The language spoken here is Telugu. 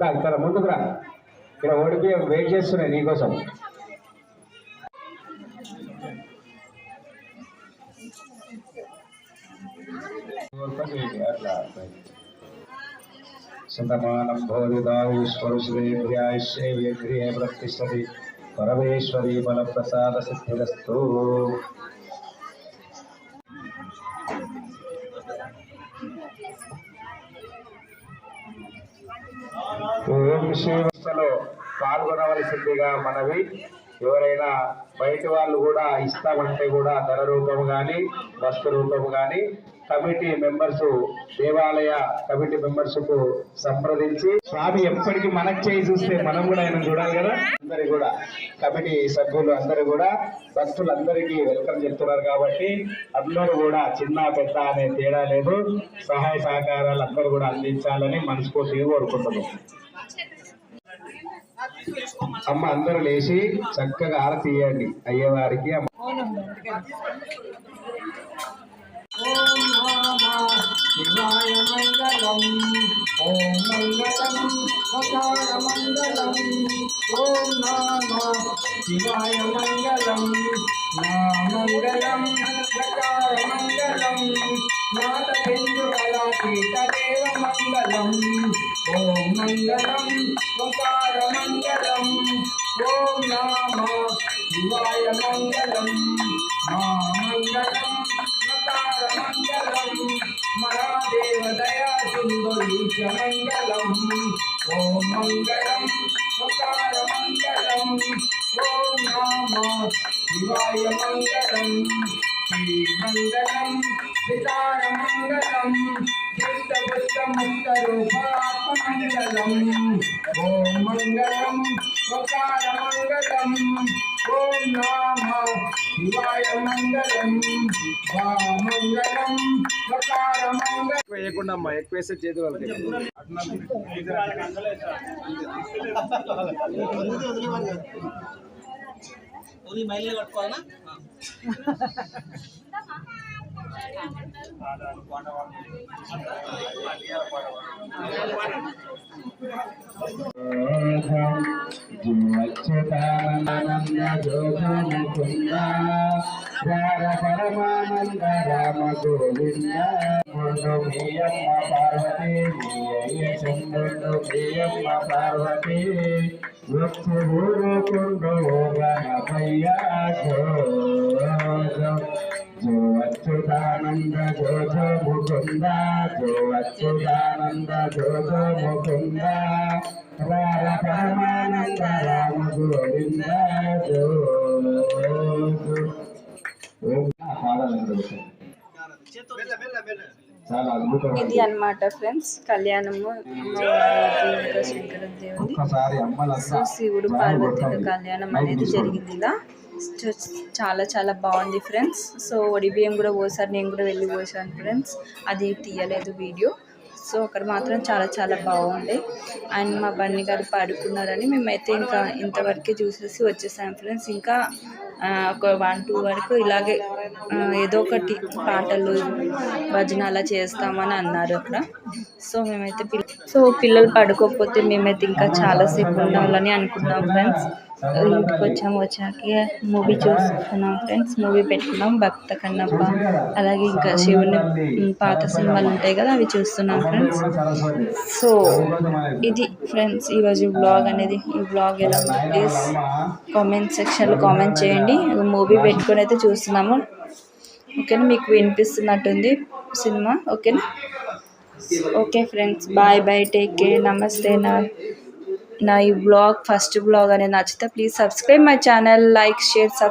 రా, ఇక్కడ ముందుకు రా. ఇక్కడ ఓడిపోయి వెయిట్ చేస్తున్నాయి నీకోసం శతమానం భోదిదాయుష్వరుశ్రేభ్యాశ్రేవ్యగ్రే ప్రతిష్టతి పరమేశ్వరీ బల ప్రసాద సిద్ధిరస్తు ఓం శ్రీవస్థలో పాల్గొనవలసిందిగా మనవి. ఎవరైనా బయట వాళ్ళు కూడా ఇస్తామంటే కూడా ధన రూపం కానీ వస్తు రూపం కానీ కమిటీ మెంబర్స్ దేవాలయ కమిటీ మెంబర్స్కు సంప్రదించి స్వామి ఎప్పటికీ మనకు చేయి చూస్తే మనం కూడా ఆయన చూడాలి కదా? అందరి కూడా కమిటీ సభ్యులు అందరూ కూడా భక్తులందరికీ వెల్కమ్ చెప్తున్నారు కాబట్టి అందరూ కూడా చిన్న పెద్ద అనే తేడా లేదు. సహాయ సహకారాలు అందరూ కూడా అందించాలని మనస్ఫూర్తిగా కోరుకుంటున్నాం. అమ్మ అందరూ లేచి చక్కగా ఆరతి ఇవ్వండి అయ్యేవారికి అమ్మ. శివాయ మంగళం ఓం మంగళం సకార మంగళం ఓం నామ శివాయ మంగళం నా మంగళం సకార మంగళం నాట బిందు కళాతీత దేవ మంగళం ఓం మంగళం సకార మంగళం ఓం నామ శివాయ మంగళం మా మంగళం సకార మంగళం మహాదేవ దయా సుందరీశ మంగళం ఓం మంగళం సకార మంగళం ఓం నామ శివాయ మంగళం శ్రీ మంగళం సితార మంగళం ఓం నామ శివాయ మంగళం మంగళం సకార మంగళం వేయకుండా అమ్మా ఎక్కువ వేస్తే చేతి ఓన్లీ మైలే పట్టుకోవాలా జీవచ్యుతానంద జోగముకుంద రార పరమానంద రామ గోవింద ముందు మీయమ్మ పార్వతి మీ అయ్య చంద్రుడు మీయమ్మ పార్వతి వచ్చి ఊరుకుండు గణపయ్య జో జో జో అచ్యుతానంద జో జో ముకుంద జో అచ్యుతానంద జో జో ముకుంద రార పరమానంద రామ గోవింద జో జో ఓం పాదాలు చాలా అద్భుతమైన ఇది అన్నమాట ఫ్రెండ్స్ కళ్యాణము శంకర దేవుడి శివుడు పార్వతి కళ్యాణం అనేది జరిగింది ఇలా. చాలా చాలా బాగుంది ఫ్రెండ్స్ సో ఒడి బియ్యం కూడా పోసారు నేను కూడా వెళ్ళి పోసాను ఫ్రెండ్స్ అది తీయలేదు వీడియో సో అక్కడ మాత్రం చాలా చాలా బాగుండే. అండ్ మా బన్నీ గారు పాడుకున్నారని మేమైతే ఇంకా ఇంతవరకే చూసేసి వచ్చేసాం ఫ్రెండ్స్ ఇంకా ఒక వన్ టూ వరకు ఇలాగే ఏదో ఒకటి పాటలు భజన అలా చేస్తామని అన్నారు అక్కడ. సో మేమైతే పిల్ల సో పిల్లలు పడుకోకపోతే మేమైతే ఇంకా చాలాసేపు ఉండాలని అనుకున్నాం ఫ్రెండ్స్ ఇంటికి వచ్చాము వచ్చాక మూవీ చూసుకున్నాం ఫ్రెండ్స్ మూవీ పెట్టుకున్నాం భక్త కన్నప్ప అలాగే ఇంకా శివుని పాత సినిమాలు ఉంటాయి కదా అవి చూస్తున్నాం ఫ్రెండ్స్ సో ఇది ఫ్రెండ్స్ ఈరోజు బ్లాగ్ అనేది ఈ బ్లాగ్ ఎలా ఉంది ప్లీజ్ కామెంట్ సెక్షన్లో కామెంట్ చేయండి. మూవీ పెట్టుకొని అయితే చూస్తున్నాము. ఓకేనా మీకు వినిపిస్తున్నట్టుంది సినిమా. ఓకేనా okay friends bye bye take care నమస్తే నా. నా ఈ బ్లాగ్ ఫస్ట్ బ్లాగ్ అనేది నచ్చితే please subscribe my channel like share sub